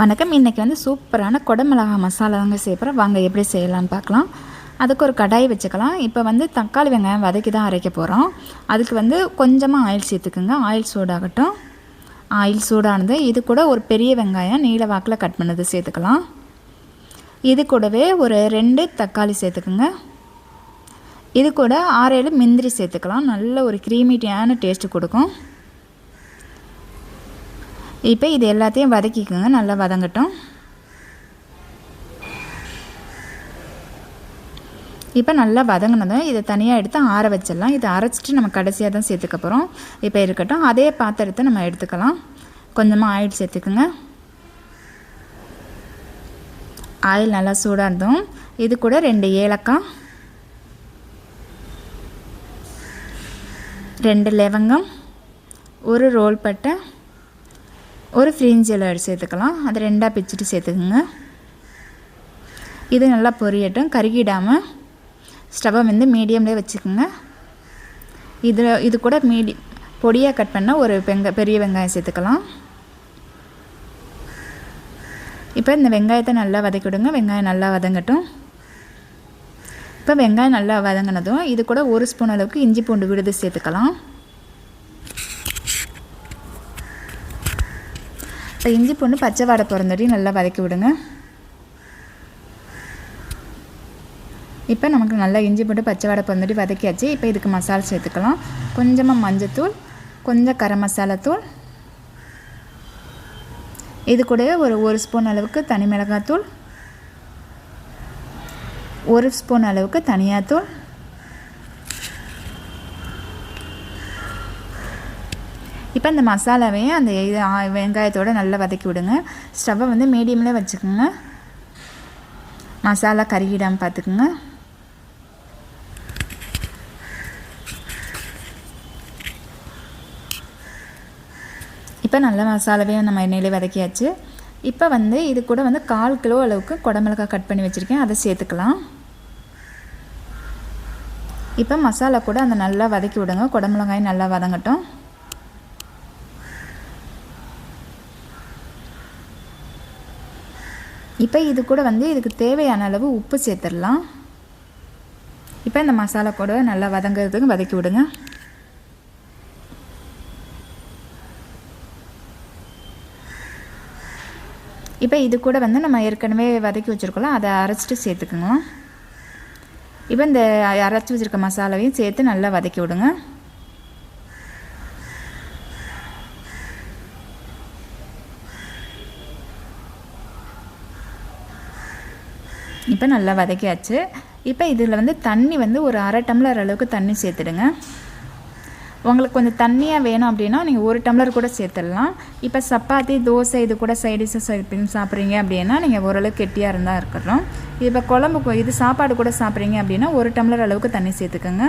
வணக்கம். இன்றைக்கி வந்து சூப்பரான குடமிளகா மசாலா தாங்க செய்யப்போகிறோம் வாங்க எப்படி செய்யலாம்னு பார்க்கலாம். அதுக்கு ஒரு கடாய் வச்சுக்கலாம். இப்போ வந்து தக்காளி வெங்காயம் வதக்கி தான் அரைக்க போகிறோம் அதுக்கு வந்து கொஞ்சமாக ஆயில் சேர்த்துக்குங்க. ஆயில் சூடாகட்டும். ஆயில் சூடானது இது கூட ஒரு பெரிய வெங்காயம் நீல வாக்கில் கட் பண்ணது சேர்த்துக்கலாம். இது கூடவே ஒரு ரெண்டு தக்காளி சேர்த்துக்குங்க. இது கூட ஆறேழு மிந்திரி முந்திரி சேர்த்துக்கலாம். நல்ல ஒரு க்ரீமிட்டியான டேஸ்ட்டு கொடுக்கும். இப்போ இது எல்லாத்தையும் வதக்கிக்கோங்க நல்லா வதங்கட்டும். இப்போ நல்லா வதங்கினதும் இதை தனியாக எடுத்து ஆற வச்சிடலாம். இதை அரைச்சிட்டு நம்ம கடைசியாக தான் சேர்த்துக்க போகிறோம் இப்போ இருக்கட்டும் அதே பாத்திரத்தை நம்ம எடுத்துக்கலாம். கொஞ்சமாக ஆயில் சேர்த்துக்குங்க. ஆயில் நல்லா சூடாக இருந்தோம் இது கூட ரெண்டு ஏலக்காய் ரெண்டு லவங்கம் ஒரு ரோல் பட்டை ஒரு ஃப்ரீஞ்ச் சேர்த்துக்கலாம். அது ரெண்டாக பிச்சுட்டு சேர்த்துக்குங்க. இது நல்லா பொரியட்டும். கருகிடாமல் ஸ்டவ்வை வந்து மீடியம்லேயே வச்சுக்கோங்க. இதில் இது கூட மீடி பொடியாக கட் பண்ண ஒரு வெங்க பெரிய வெங்காயம் சேர்த்துக்கலாம். இப்போ இந்த வெங்காயத்தை நல்லா வதக்கிவிடுங்க வெங்காயம் நல்லா வதங்கட்டும். இப்போ வெங்காயம் நல்லா வதங்கினதும் இது கூட ஒரு ஸ்பூன் அளவுக்கு இஞ்சி பூண்டு விடுது சேர்த்துக்கலாம். இப்போ இஞ்சி பூண்டு பச்சை வாடை பிறந்தடி நல்லா வதக்கி விடுங்க. இப்போ நமக்கு நல்லா இஞ்சி பூண்டு பச்சை வாடை பிறந்தடி வதக்கியாச்சு. இப்போ இதுக்கு மசாலா சேர்த்துக்கலாம். கொஞ்சமாக மஞ்சத்தூள் கொஞ்சம் கரம் மசாலாத்தூள் இது கூட ஒரு ஒரு ஸ்பூன் அளவுக்கு தனி மிளகாத்தூள். ஒரு ஸ்பூன் அளவுக்கு தனியாத்தூள். இப்போ இந்த மசாலாவையும் அந்த இது வெங்காயத்தோடு நல்லா வதக்கி விடுங்க. ஸ்டவ்வை வந்து மீடியமில் வச்சுக்கோங்க. மசாலா கருகிடாமல் பார்த்துக்குங்க. இப்போ நல்ல மசாலாவையும் நம்ம எண்ணெயிலே வதக்கியாச்சு. இப்போ வந்து இது கூட வந்து கால் கிலோ அளவுக்கு குடமிளகாய் கட் பண்ணி வச்சுருக்கேன். அதை சேர்த்துக்கலாம். இப்போ மசாலா கூட அந்த நல்லா வதக்கி விடுங்க. குடமிளகாயும் நல்லா வதங்கட்டும். இப்போ இது கூட வந்து இதுக்கு தேவையான அளவு உப்பு சேர்த்துடலாம். இப்போ இந்த மசாலா கூட நல்லா வதங்கிறதுக்கு வதக்கி விடுங்க. இப்போ இது கூட வந்து நம்ம ஏற்கனவே வதக்கி வச்சுருக்கோம் அதை அரைச்சிட்டு சேர்த்துக்குங்க. இப்போ இந்த அரைச்சி வச்சுருக்க மசாலாவையும் சேர்த்து நல்லா வதக்கி விடுங்க. இப்போ நல்லா வதக்கியாச்சு. இப்போ இதில் வந்து தண்ணி வந்து ஒரு அரை டம்ளர் அளவுக்கு தண்ணி சேர்த்துடுங்க. உங்களுக்கு கொஞ்சம் தண்ணியாக வேணும் அப்படின்னா நீங்கள் ஒரு டம்ளர் கூட சேர்த்துடலாம். இப்போ சப்பாத்தி தோசை இது கூட சைடிஷஸ் சாப்பிட்றீங்க அப்படின்னா நீங்கள் ஓரளவுக்கு கெட்டியாக இருந்தால் இருக்கிறோம் இப்போ குழம்பு இது சாப்பாடு கூட சாப்பிட்றீங்க அப்படின்னா ஒரு டம்ளர் அளவுக்கு தண்ணி சேர்த்துக்கோங்க.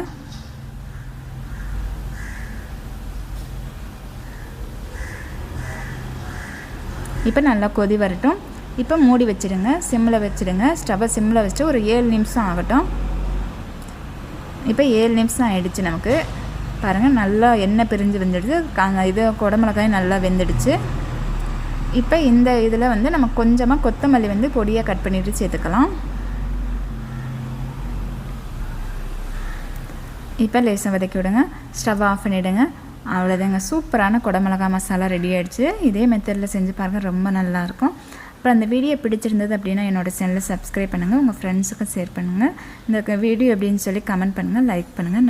இப்போ நல்லா கொதி வரட்டும். இப்போ மூடி வச்சுடுங்க சிம்மில் வச்சுடுங்க ஸ்டவ்வை சிம்மில் வச்சுட்டு ஒரு ஏழு நிமிஷம் ஆகட்டும். இப்போ ஏழு நிமிஷம் ஆகிடுச்சு நமக்கு. பாருங்கள் நல்லா எண்ணெய் பிரிஞ்சு வெந்துடுச்சு. இது குடமிளகாய் நல்லா வெந்துடுச்சு. இப்போ இந்த இதில் வந்து நம்ம கொஞ்சமாக கொத்தமல்லி வந்து பொடியாக கட் பண்ணிவிட்டு சேர்த்துக்கலாம். இப்போ லேசாக வதக்கி விடுங்க. ஸ்டவ் ஆஃப் பண்ணிவிடுங்க அவ்வளோதாங்க சூப்பரான குடமிளகா மசாலா ரெடி ஆகிடுச்சு இதே மெத்தடில் செஞ்சு பாருங்கள் ரொம்ப நல்லாயிருக்கும் அப்புறம் அந்த வீடியோ பிடிச்சிருந்தது அப்படின்னா என்னோடய சேனலை சப்ஸ்கிரைப் பண்ணுங்கள் உங்கள் ஃப்ரெண்ட்ஸுக்கும் ஷேர் பண்ணுங்கள் இந்த வீடியோ அப்படின்னு சொல்லி கமெண்ட் பண்ணுங்கள் லைக் பண்ணுங்கள்